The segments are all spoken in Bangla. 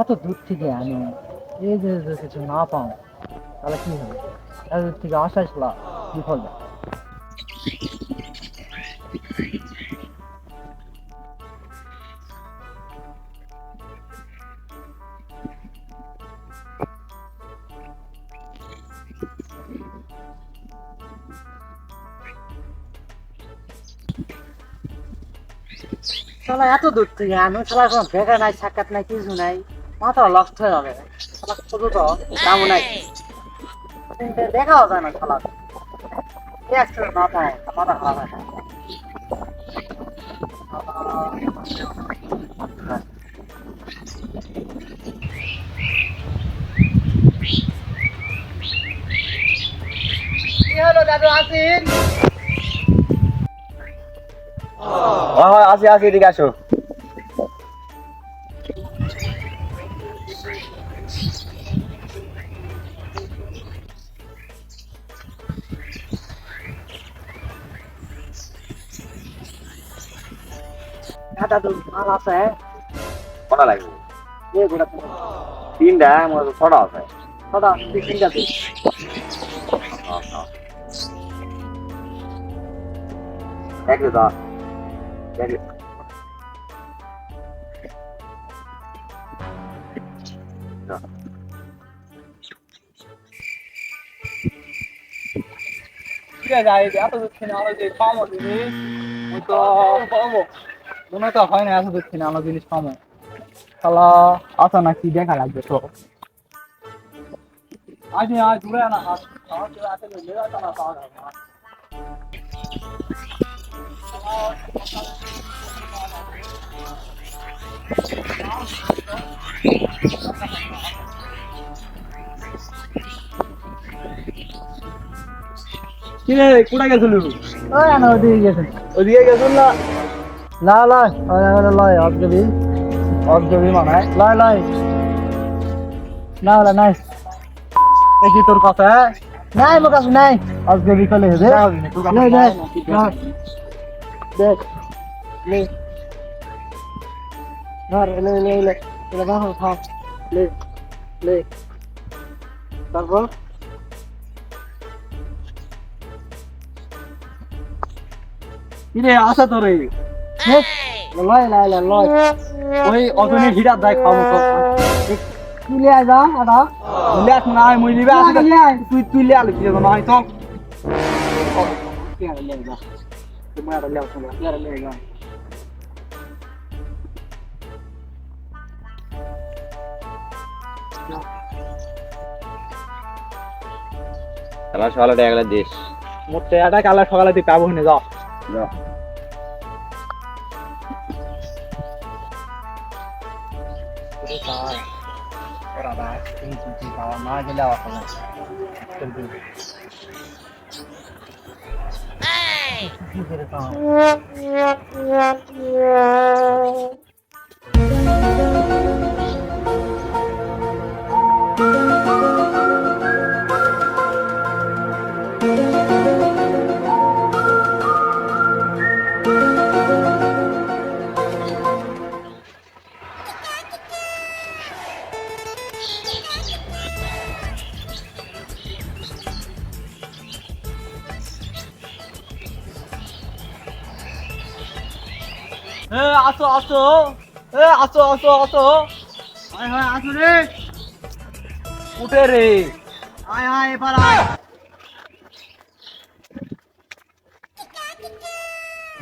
এত দূর থেকে আনি এই যে কিছু না পাও, তাহলে কি হবে এত দূর থেকে আসাই ছিল বিফল যায়। এত দূর থেকে আনো শালা কোনো বেগা নাই, সাক্ষাৎ নাই, কিছু নাই মাথা লস্ট হয়ে যাবে। শুধু তো দাম নাই। দেখাও যায় না কি হয় আসি আসি, এদিকে আসো। দাদু মাল আছে কটা লাগবে। এই গোটা তিনটা আমার তো ছটা আছে। ছটা তিনটা দিন এক দা এক আছে এত থেকে আলো যে পাবো ওই তো পাবো মনে তো হয় না, এত দূর থেকে আলো জিনিস পাবো শালা আসা না, কি দেখা লাগবে, তো? আজ আজ ঘুরে না আজ আসে কি রে কোটা গেছিল? ওই না ওদিকে গেছে। ওদিকে গেছিল না? না লয় ওই লয় অজগবি অজগবি মানে? লয় লয় না ওলা নাই। দেখি তোর কাছে নাই মোর কাছে নাই। অজগবি কলে দে নাই নাই দেখ লে ধর লে লে লে লে বাহ থাম লে লে তারপর? কিরে আসা তো রে লয় লয় লয় লয়। ওই অজনি হীরা দাই খাব তুলে আয় যা আদা। না মুই আসে তুলে আয়। তুই তুই লে আলু দিয়ে না হয় তো। সকালে দেশ মোট টাকাটা কালা সকালে তুই পাবো না যাও না গেলে আবার এ আসো আসো এ আসো আসো আসো আয় হায় আসো রে উঠে রে আয় আয় এবার আয়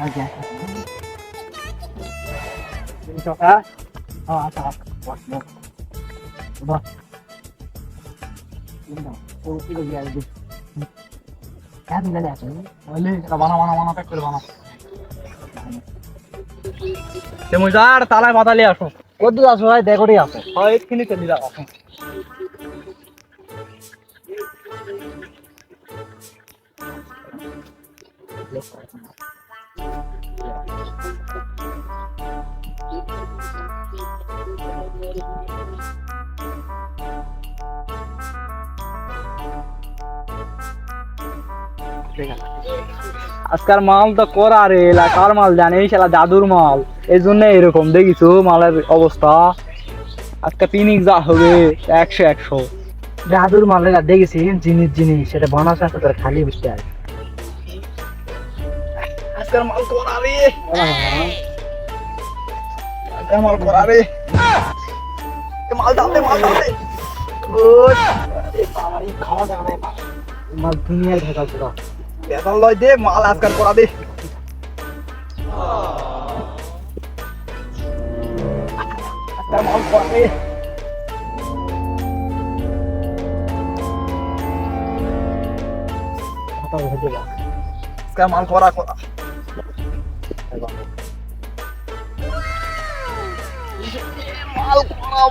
আচ্ছা তুমি চকা ও আচ্ছা বস বস বস ও কি করে গিয়ে দিস কেন গেলে আছে বলে বানা বানা বানা প্যাক করে বানা তালায় বাতালে আসো। কদ্দু আসো ভাই দেখোটি আসো হয় যাও। আজকাল মাল তো করা রে কার মাল জানে শালা দাদুর মাল। এই জন্য এরকম দেখিছো মালের অবস্থা। আজকে পিকনিক যা হবে একশো একশো। দাদুর মালেরা দেখেছি জিনিস জিনিস সেটা বানাস আছে তোর খালি বুঝতে আর আজকের মাল করা রে। আজকের মাল করারে মাল দাও মাল দাও খাওয়া মাল দুনিয়ায় ভেজাল পুরো বেতন লয় দে মাল আজকাল แล้วมองขวาไปต้องไปดูบ้างสแกมอันขวาขวาไปบ้าง মাল করা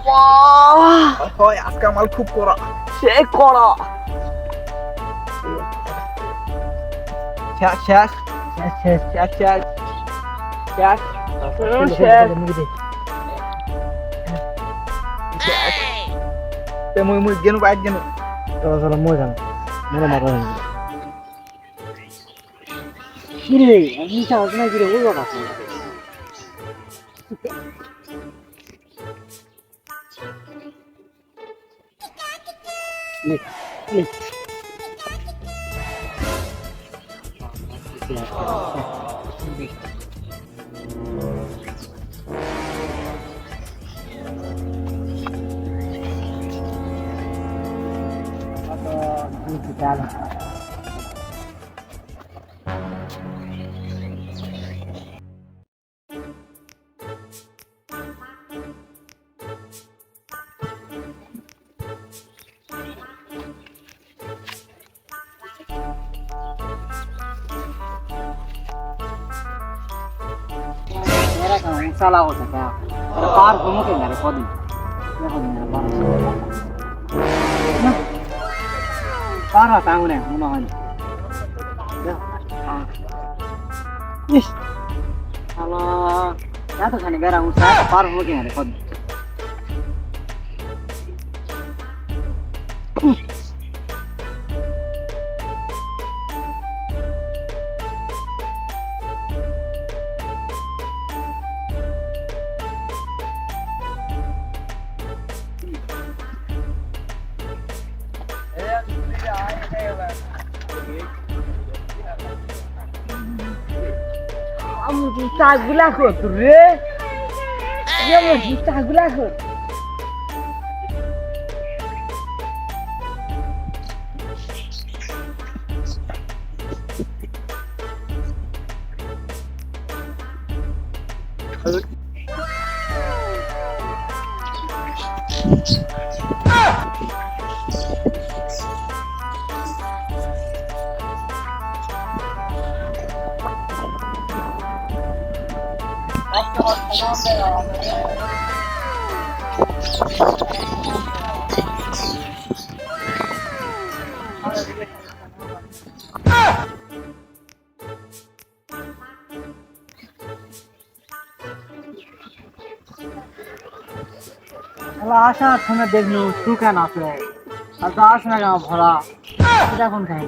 হয় আজকে মাল খুব করা সে করা শেষ শেষ শেষ শেষ শেষ শেষ শেষ તે મુય મુય ગેનું બાઈટ ગેનું તો સર મુય જાન મને મારા હે কিরে আমি তো আজনা কিরে ওই বাবা নে নে Yeah. ra này चलाउँछ त्यहाँ पार्क मुख्य घर कति পারা তাও না মনে হয় না এতখানি বেড়া উঁচা পার হলো কিনা রে কদিন muito tago lá outro, né? Muito tago lá আসার সময় দেখল শুকান আছে আর যাওয়ার সময় কেমন ভরা? এটা এখন খাই?